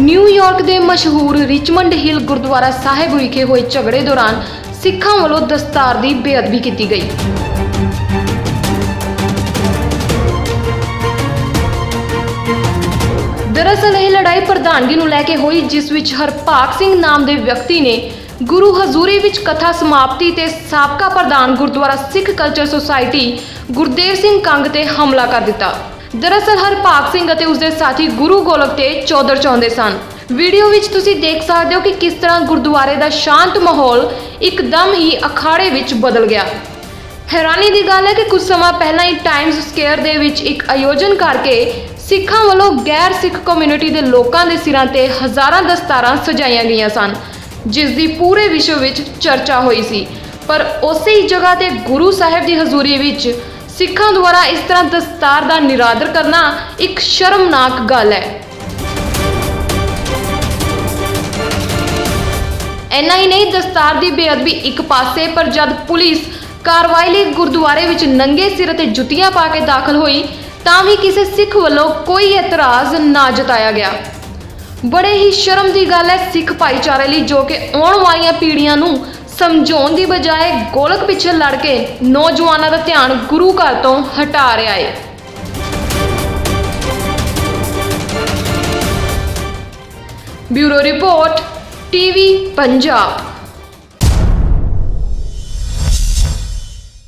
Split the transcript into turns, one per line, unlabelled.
New York ਦੇ ਮਸ਼ਹੂਰ Richmond ਹਿਲ ਗੁਰਦੁਆਰਾ ਸਾਹਿਬ ਵਿਖੇ ਹੋਏ ਝਗੜੇ ਦੌਰਾਨ ਸਿੱਖਾਂ ਵੱਲੋਂ ਦਸਤਾਰ ਦੀ ਬੇਅਦਬੀ ਕੀਤੀ ਗਈ। ਦਰਅਸਲ, ਇਹ ਲੜਾਈ ਪ੍ਰਧਾਨਗੀ ਨੂੰ ਲੈ ਕੇ ਹੋਈ, ਜਿਸ ਵਿੱਚ ਹਰਪਾਕ ਸਿੰਘ ਨਾਮ ਦੇ ਵਿਅਕਤੀ ਨੇ ਗੁਰੂ ਹਜ਼ੂਰੀ ਵਿੱਚ ਕਥਾ ਸਮਾਪਤੀ ਤੇ ਸਾਬਕਾ ਪ੍ਰਧਾਨ ਗੁਰਦੁਆਰਾ ਸਿੱਖ ਕਲਚਰ ਸੁਸਾਇਟੀ ਗੁਰਦੇਵ ਸਿੰਘ ਕੰਗ ਤੇ ਹਮਲਾ ਕਰ ਦਿੱਤਾ। ਦਰਅਸਲ ਹਰਪਾਕ ਸਿੰਘ ਅਤੇ ਉਸਦੇ ਸਾਥੀ ਗੁਰੂ ਗੋਲਕ ਤੇ ਚੌਧਰ ਚਾਹੁੰਦੇ ਸਨ। ਵੀਡੀਓ ਵਿੱਚ ਤੁਸੀਂ ਦੇਖ ਸਕਦੇ ਹੋ ਕਿ ਕਿਸ ਤਰ੍ਹਾਂ ਗੁਰਦੁਆਰੇ ਦਾ ਸ਼ਾਂਤ ਮਾਹੌਲ ਇੱਕਦਮ ਹੀ ਅਖਾੜੇ ਵਿੱਚ ਬਦਲ ਗਿਆ। ਹੈਰਾਨੀ ਦੀ ਗੱਲ ਹੈ ਕਿ ਕੁਝ ਸਮਾਂ ਪਹਿਲਾਂ ਹੀ ਟਾਈਮਜ਼ ਸਕੁਅਰ ਦੇ ਵਿੱਚ ਇੱਕ ਆਯੋਜਨ ਕਰਕੇ ਸਿੱਖਾਂ ਵੱਲੋਂ ਗੈਰ ਸਿੱਖ ਕਮਿਊਨਿਟੀ ਦੇ ਲੋਕਾਂ ਦੇ ਸਿਰਾਂ ਤੇ ਹਜ਼ਾਰਾਂ ਦਸਤਾਰਾਂ ਸਜਾਈਆਂ ਗਈਆਂ ਸਨ, ਜਿਸ ਦੀ ਪੂਰੇ ਵਿਸ਼ਵ ਵਿੱਚ ਚਰਚਾ ਹੋਈ ਸੀ। ਪਰ ਉਸੇ ਹੀ ਜਗ੍ਹਾ ਤੇ ਗੁਰੂ ਸਾਹਿਬ ਦੀ ਹਜ਼ੂਰੀ ਵਿੱਚ ਸਿੱਖਾਂ ਦੁਆਰਾ ਇਸ ਤਰ੍ਹਾਂ ਦਸਤਾਰ ਦਾ ਨਿਰਾਦਰ ਕਰਨਾ ਇੱਕ ਸ਼ਰਮਨਾਕ ਗੱਲ ਹੈ। ਇੰਨਾ ਹੀ ਨਹੀਂ, ਦਸਤਾਰ ਦੀ ਬੇਅਦਬੀ ਇੱਕ ਪਾਸੇ, ਪਰ ਜਦ ਪੁਲਿਸ ਕਾਰਵਾਈ ਲਈ ਗੁਰਦੁਆਰੇ ਵਿੱਚ ਨੰਗੇ ਸਿਰ ਤੇ ਜੁੱਤੀਆਂ ਪਾ ਕੇ ਦਾਖਲ ਹੋਈ, ਤਾਂ ਵੀ ਕਿਸੇ ਸਿੱਖ ਵੱਲੋਂ ਕੋਈ ਇਤਰਾਜ਼ ਨਾ ਜਤਾਇਆ ਗਿਆ। ਬੜੇ ਹੀ ਸ਼ਰਮ ਦੀ ਗੱਲ ਹੈ ਸਿੱਖ ਭਾਈਚਾਰੇ ਲਈ ਜੋ ਕਿ ਆਉਣ ਵਾਲੀਆਂ ਪੀੜ੍ਹੀਆਂ ਨੂੰ ਸਮਝਾਉਣ ਦੀ ਬਜਾਏ ਗੋਲਕ ਪਿੱਛੇ ਲੜ ਕੇ ਨੌਜਵਾਨਾਂ ਦਾ ਧਿਆਨ ਗੁਰੂ ਘਰ ਤੋਂ ਹਟਾ ਰਿਹਾ ਹੈ ਬਿਊਰੋ ਰਿਪੋਰਟ, ਟੀਵੀ, ਪੰਜਾਬ।